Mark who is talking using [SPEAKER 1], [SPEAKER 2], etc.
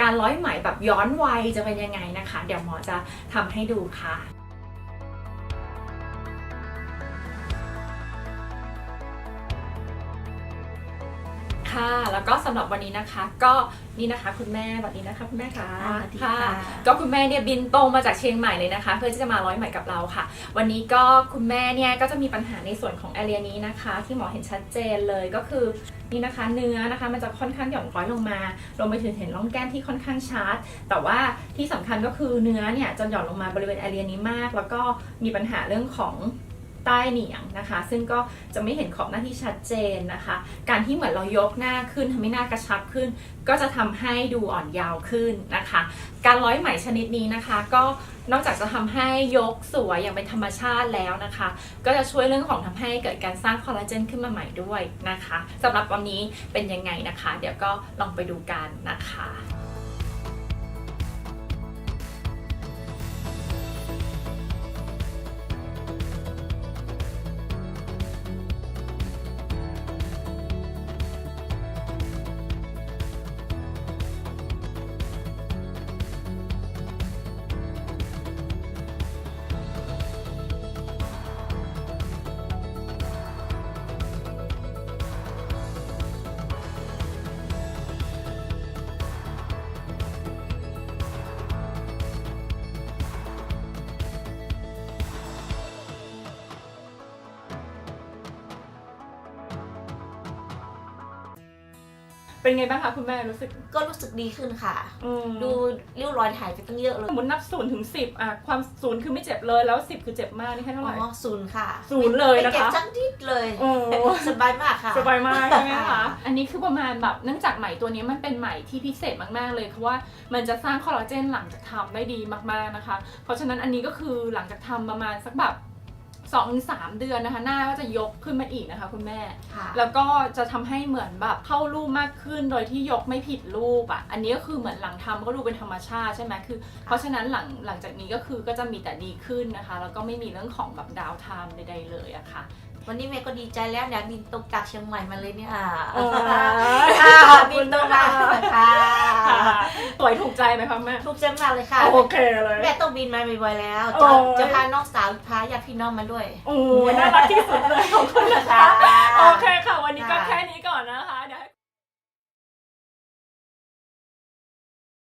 [SPEAKER 1] การร้อยไหมแบบย้อนวัยจะเป็นยังไงนะคะ เดี๋ยวหมอจะทำให้ดูค่ะ ค่ะ แล้วก็สำหรับวันนี้นะคะ ก็นี่นะคะคุณแม่สวัสดีนะคะคุณแม่ค่ะ
[SPEAKER 2] สวัสดีค่ะ
[SPEAKER 1] ก็คุณแม่เนี่ยบินตรงมาจากเชียงใหม่เลยนะคะ เพื่อที่จะมาร้อยไหมกับเราค่ะ วันนี้ก็คุณแม่เนี่ยก็จะมีปัญหาในส่วนของแอเรียนี้นะคะ ที่หมอเห็นชัดเจนเลยก็คือนี่นะคะเนื้อนะคะมันจะค่อนข้างหย่อนคล้อยลงมาลงไปถึงเห็นร่องแก้มที่ค่อนข้างชัดแต่ว่าที่สำคัญก็คือเนื้อเนี่ยจะหย่อนลงมาบริเวณแอเรียนี้มาก แล้วก็มีปัญหาเรื่องของ ใต้เหนียงนะคะ ซึ่งก็จะไม่เห็นขอบหน้าที่ชัดเจนนะคะ การที่เหมือนเรายกหน้าขึ้นทำให้หน้ากระชับขึ้น ก็จะทำให้ดูอ่อนยาวขึ้นนะคะ การร้อยไหมชนิดนี้นะคะ ก็นอกจากจะทำให้ยกสวยอย่างเป็นธรรมชาติแล้วนะคะ ก็จะช่วยเรื่องของทำให้เกิดการสร้างคอลลาเจนขึ้นมาใหม่ด้วยนะคะสำหรับวันนี้เป็นยังไงนะคะ เดี๋ยวก็ลองไปดูกันนะคะ เป็นไงบ้างคะคุณแม่รู้สึก
[SPEAKER 2] ก็รู้สึกดีขึ้นค่ะ
[SPEAKER 1] อืม
[SPEAKER 2] ดูริ้วรอยหายไปตั้งเยอะเลย
[SPEAKER 1] สมมตินับศูนย์ถึงสิบอะความศูนย์คือไม่เจ็บเลยแล้วสิบคือเจ็บมากนี่ให้เท่าไห
[SPEAKER 2] อ๋
[SPEAKER 1] ร่
[SPEAKER 2] อศูนย์ค่ะ
[SPEAKER 1] ศูนย์เลยนะคะ
[SPEAKER 2] ไม่เจ็บสักนิดเลย
[SPEAKER 1] โอ้
[SPEAKER 2] สบายมากค่ะ
[SPEAKER 1] สบายมากใช่ไหมคะ อันนี้คือประมาณแบบเนื่องจากไหมตัวนี้มันเป็นไหมที่พิเศษมากๆเลยเพราะว่ามันจะสร้างคอลลาเจนหลังจากทำได้ดีมากๆนะคะ เพราะฉะนั้นอันนี้ก็คือหลังจากทำประมาณสักแบบ สองถึงสามเดือนนะคะ หน้าก็จะยกขึ้นมาอีกนะคะ คุณแม่
[SPEAKER 2] ค่ะ
[SPEAKER 1] แล้วก็จะทำให้เหมือนแบบเข้ารูปมากขึ้นโดยที่ยกไม่ผิดรูปอะ อันนี้ก็คือเหมือนหลังทำก็ดูเป็นธรรมชาติใช่ไหมคือ เพราะฉะนั้นหลังหลังจากนี้ก็คือก็จะมีแต่ดีขึ้นนะคะ แล้วก็ไม่มีเรื่องของแบบดาวไทม์ใดๆเลยอะค่ะ
[SPEAKER 2] วันนี้เมย์ก็ดีใจแล้วเนี่ยบินตรงจากเชียงใหม่มาเลยเนี่ย
[SPEAKER 1] เออ
[SPEAKER 2] ค่ะบินตรงมาค่ะ
[SPEAKER 1] สวยถูกใจไหมคะแม่
[SPEAKER 2] ทุกใจมากเลยค่ะ
[SPEAKER 1] โอเคเลย
[SPEAKER 2] แม่ต้องบินมาบ่อยๆแล้ว
[SPEAKER 1] โอ้
[SPEAKER 2] จะ
[SPEAKER 1] ย
[SPEAKER 2] จะพาน้องสาวพาญาติพี่น้องมาด้วย
[SPEAKER 1] โอ้ยน่ารักที่สุดเลยของคุณนะคะ
[SPEAKER 2] ค่ะ
[SPEAKER 1] โอเคค่ะ วันนี้ก็
[SPEAKER 2] ค่ะ
[SPEAKER 1] แค่นี้